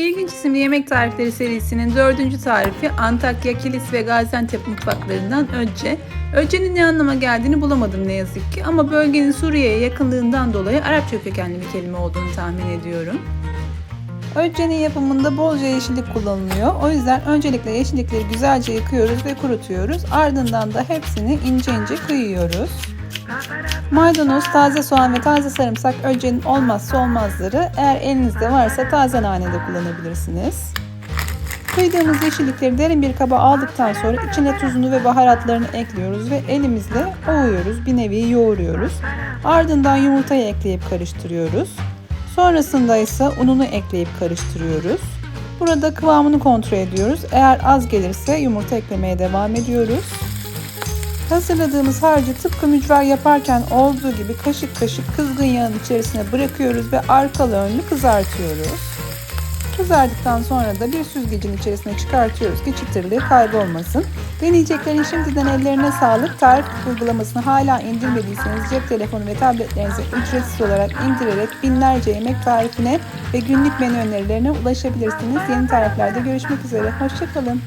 İlginç isimli yemek tarifleri serisinin dördüncü tarifi Antakya, Kilis ve Gaziantep mutfaklarından Öcce. Öcce'nin ne anlama geldiğini bulamadım ne yazık ki ama bölgenin Suriye'ye yakınlığından dolayı Arapça kökenli bir kelime olduğunu tahmin ediyorum. Öcce'nin yapımında bolca yeşillik kullanılıyor. O yüzden öncelikle yeşillikleri güzelce yıkıyoruz ve kurutuyoruz. Ardından da hepsini ince ince kıyıyoruz. Maydanoz, taze soğan ve taze sarımsak Öcce'nin olmazsa olmazları. Eğer elinizde varsa taze nane de kullanabilirsiniz. Kıydığımız yeşillikleri derin bir kaba aldıktan sonra içine tuzunu ve baharatlarını ekliyoruz ve elimizle ovuyoruz, bir nevi yoğuruyoruz. Ardından yumurtayı ekleyip karıştırıyoruz. Sonrasında ise ununu ekleyip karıştırıyoruz. Burada kıvamını kontrol ediyoruz. Eğer az gelirse yumurta eklemeye devam ediyoruz. Hazırladığımız harcı tıpkı mücver yaparken olduğu gibi kaşık kaşık kızgın yağın içerisine bırakıyoruz ve arkalı önlü kızartıyoruz. Kızardıktan sonra da bir süzgecin içerisine çıkartıyoruz ki çıtırlığı kaybolmasın. Deneyeceklerin şimdiden ellerine sağlık. Tarif uygulamasını hala indirmediyseniz cep telefonu ve tabletlerinize ücretsiz olarak indirerek binlerce yemek tarifine ve günlük menü önerilerine ulaşabilirsiniz. Yeni tariflerde görüşmek üzere. Hoşçakalın.